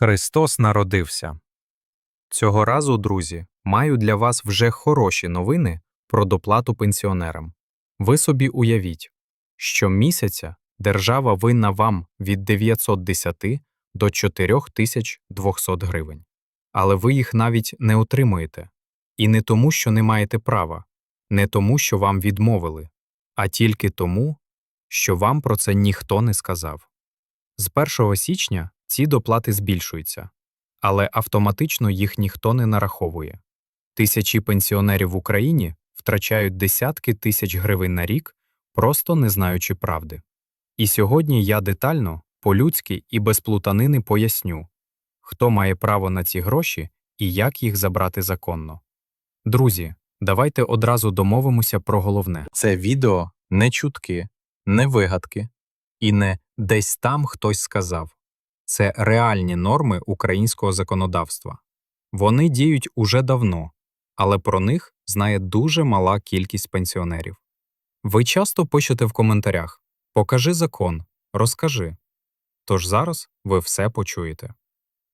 Христос народився. Цього разу, друзі, маю для вас вже хороші новини про доплату пенсіонерам. Ви собі уявіть, що місяця держава винна вам від 910 до 4200 гривень. Але ви їх навіть не отримуєте. І не тому, що не маєте права, не тому, що вам відмовили, а тільки тому, що вам про це ніхто не сказав. З 1 січня ці доплати збільшуються, але автоматично їх ніхто не нараховує. Тисячі пенсіонерів в Україні втрачають десятки тисяч гривень на рік, просто не знаючи правди. І сьогодні я детально, по-людськи і без плутанини поясню, хто має право на ці гроші і як їх забрати законно. Друзі, давайте одразу домовимося про головне. Це відео не чутки, не вигадки і не десь там хтось сказав. Це реальні норми українського законодавства. Вони діють уже давно, але про них знає дуже мала кількість пенсіонерів. Ви часто пишете в коментарях Покажи закон, розкажи. Тож зараз ви все почуєте.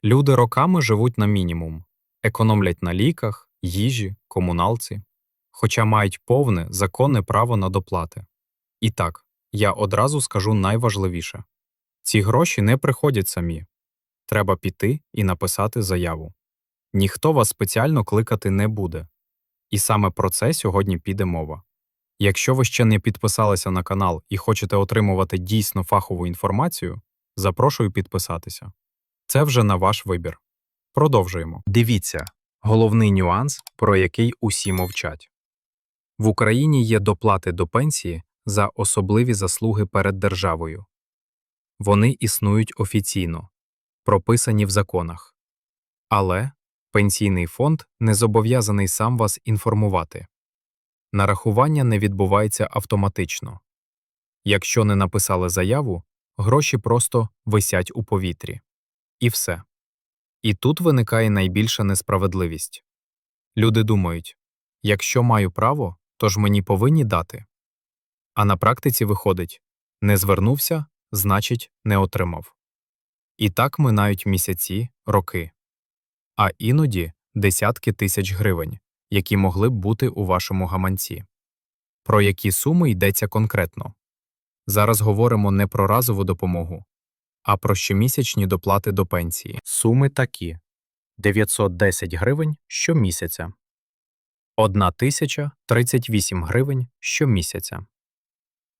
Люди роками живуть на мінімум, економлять на ліках, їжі, комуналці, хоча мають повне законне право на доплати. І так, я одразу скажу найважливіше ці гроші не приходять самі. Треба піти і написати заяву. Ніхто вас спеціально кликати не буде. І саме про це сьогодні піде мова. Якщо ви ще не підписалися на канал і хочете отримувати дійсно фахову інформацію, запрошую підписатися. Це вже на ваш вибір. Продовжуємо. Дивіться головний нюанс, про який усі мовчать. В Україні є доплати до пенсії за особливі заслуги перед державою. Вони існують офіційно, прописані в законах. Але пенсійний фонд не зобов'язаний сам вас інформувати. Нарахування не відбувається автоматично. Якщо не написали заяву, гроші просто висять у повітрі. І все. І тут виникає найбільша несправедливість. Люди думають якщо маю право, то ж мені повинні дати. А на практиці виходить не звернувся, значить, не отримав. І так минають місяці, роки, а іноді десятки тисяч гривень, які могли б бути у вашому гаманці. Про які суми йдеться конкретно? Зараз говоримо не про разову допомогу, а про щомісячні доплати до пенсії. Суми такі 910 гривень щомісяця, 1038 гривень щомісяця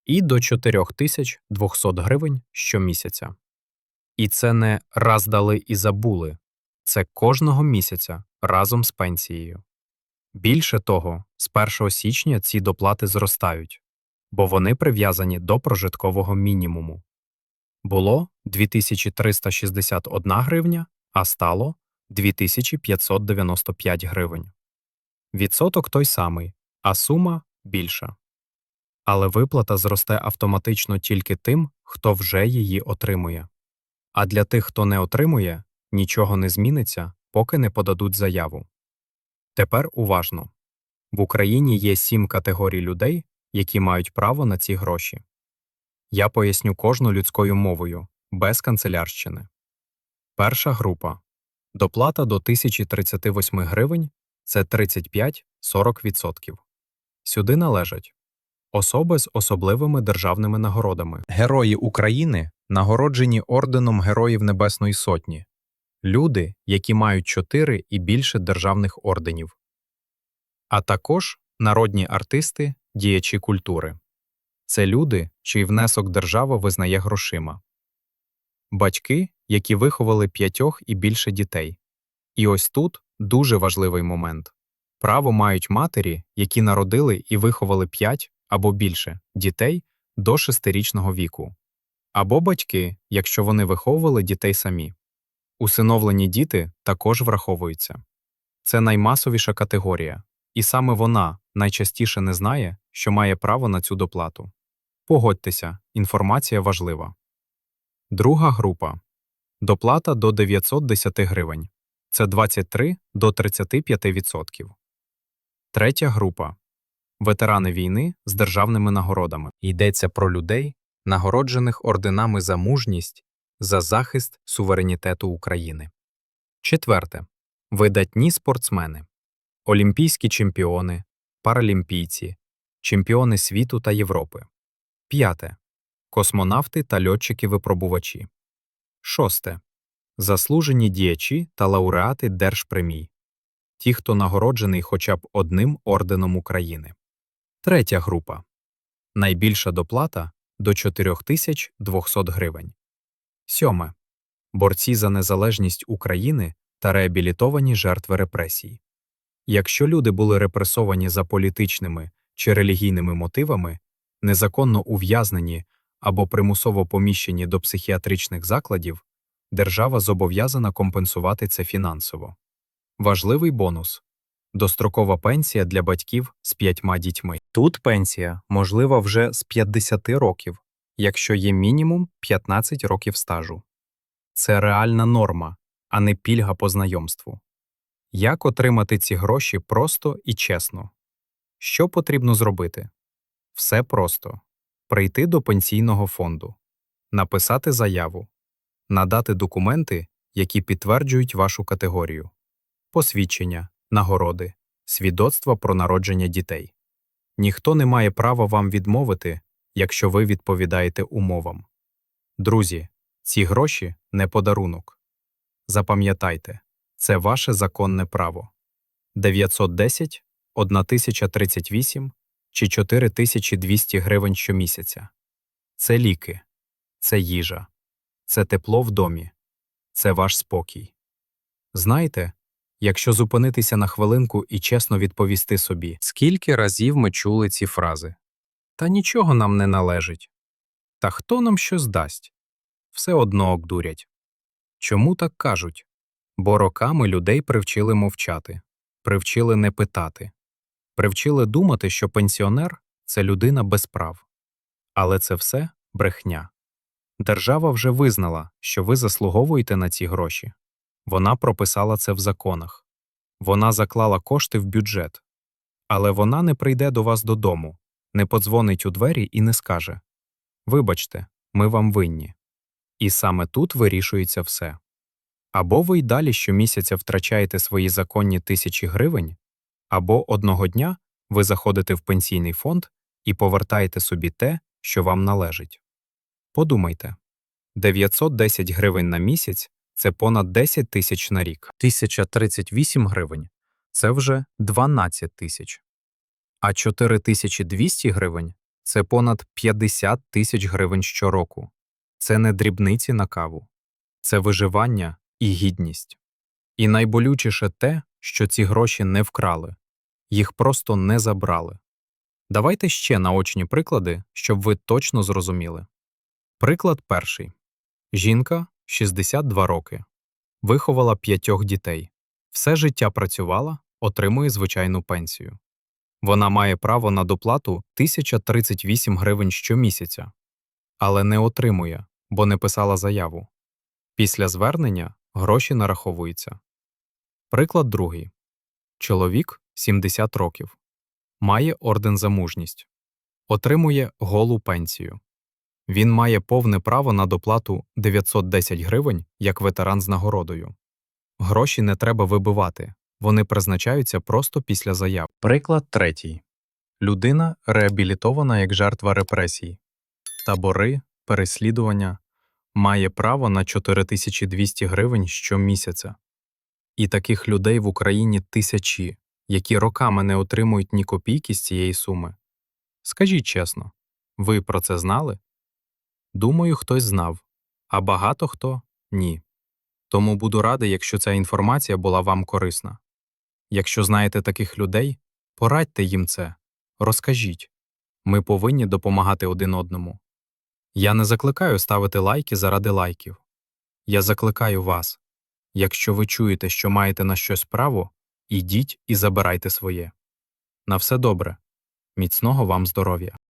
і до 4200 гривень щомісяця. І це не раз дали і забули, це кожного місяця разом з пенсією. Більше того, з 1 січня ці доплати зростають, бо вони прив'язані до прожиткового мінімуму. Було 2361 гривня, а стало 2595 гривень. Відсоток той самий, а сума більша. Але виплата зросте автоматично тільки тим, хто вже її отримує. А для тих, хто не отримує, нічого не зміниться, поки не подадуть заяву. Тепер уважно в Україні є сім категорій людей, які мають право на ці гроші. Я поясню кожну людською мовою, без канцелярщини. Перша група доплата до 1038 гривень це 35-40%. Сюди належать особи з особливими державними нагородами, герої України, нагороджені орденом Героїв Небесної Сотні, люди, які мають 4 і більше державних орденів, а також народні артисти, діячі культури. Це люди, чий внесок держава визнає грошима, батьки, які виховали п'ятьох і більше дітей. І ось тут дуже важливий момент. Право мають матері, які народили і виховали 5 або більше дітей до шестирічного віку, або батьки, якщо вони виховували дітей самі. Усиновлені діти також враховуються. Це наймасовіша категорія, і саме вона найчастіше не знає, що має право на цю доплату. Погодьтеся, інформація важлива. Друга група доплата до 910 гривень це 23 до 35%. Третя група ветерани війни з державними нагородами. Йдеться про людей, нагороджених орденами за мужність, за захист суверенітету України. Четверте. Видатні спортсмени, олімпійські чемпіони, паралімпійці, чемпіони світу та Європи. П'яте. Космонавти та льотчики-випробувачі. Шосте. Заслужені діячі та лауреати держпремій. Ті, хто нагороджений хоча б одним орденом України. Третя група. Найбільша доплата до 4200 гривень. Сьоме. Борці за незалежність України та реабілітовані жертви репресій. Якщо люди були репресовані за політичними чи релігійними мотивами, незаконно ув'язнені або примусово поміщені до психіатричних закладів, держава зобов'язана компенсувати це фінансово. Важливий бонус дострокова пенсія для батьків з п'ятьма дітьми. Тут пенсія можлива вже з 50 років, якщо є мінімум 15 років стажу. Це реальна норма, а не пільга по знайомству. Як отримати ці гроші просто і чесно? Що потрібно зробити? Все просто прийти до пенсійного фонду, написати заяву, надати документи, які підтверджують вашу категорію, посвідчення, нагороди, свідоцтва про народження дітей. Ніхто не має права вам відмовити, якщо ви відповідаєте умовам. Друзі, ці гроші не подарунок. Запам'ятайте, це ваше законне право. 910, 1038 чи 4200 гривень щомісяця. Це ліки, це їжа, це тепло в домі, це ваш спокій. Знаєте, якщо зупинитися на хвилинку і чесно відповісти собі, скільки разів ми чули ці фрази Та нічого нам не належить. Та хто нам що здасть? Все одно обдурять. Чому так кажуть? Бо роками людей привчили мовчати, привчили не питати, привчили думати, що пенсіонер це людина без прав. Але це все брехня. Держава вже визнала, що ви заслуговуєте на ці гроші. Вона прописала це в законах. Вона заклала кошти в бюджет. Але вона не прийде до вас додому, не подзвонить у двері і не скаже Вибачте, ми вам винні. І саме тут вирішується все. Або ви й далі щомісяця втрачаєте свої законні тисячі гривень, або одного дня ви заходите в пенсійний фонд і повертаєте собі те, що вам належить. Подумайте 910 гривень на місяць це понад 10 тисяч на рік, 1038 гривень це вже 12 тисяч, а 4200 гривень це понад 50 тисяч гривень щороку. Це не дрібниці на каву, це виживання і гідність. І найболючіше те, що ці гроші не вкрали, їх просто не забрали. Давайте ще наочні приклади, щоб ви точно зрозуміли. Приклад перший жінка 62 роки, виховала п'ятьох дітей, все життя працювала, отримує звичайну пенсію. Вона має право на доплату 1038 гривень щомісяця, але не отримує, бо не писала заяву. Після звернення гроші нараховуються. Приклад другий. Чоловік 70 років. Має орден за мужність. Отримує голу пенсію. Він має повне право на доплату 910 гривень як ветеран з нагородою. Гроші не треба вибивати, вони призначаються просто після заяв. Приклад третій. Людина реабілітована як жертва репресій. Табори, переслідування має право на 4200 гривень щомісяця. І таких людей в Україні тисячі, які роками не отримують ні копійки з цієї суми. Скажіть чесно, ви про це знали? Думаю, хтось знав, а багато хто ні. Тому буду радий, якщо ця інформація була вам корисна. Якщо знаєте таких людей, порадьте їм це, розкажіть. Ми повинні допомагати один одному. Я не закликаю ставити лайки заради лайків. Я закликаю вас. Якщо ви чуєте, що маєте на щось право, ідіть і забирайте своє. На все добре. Міцного вам здоров'я!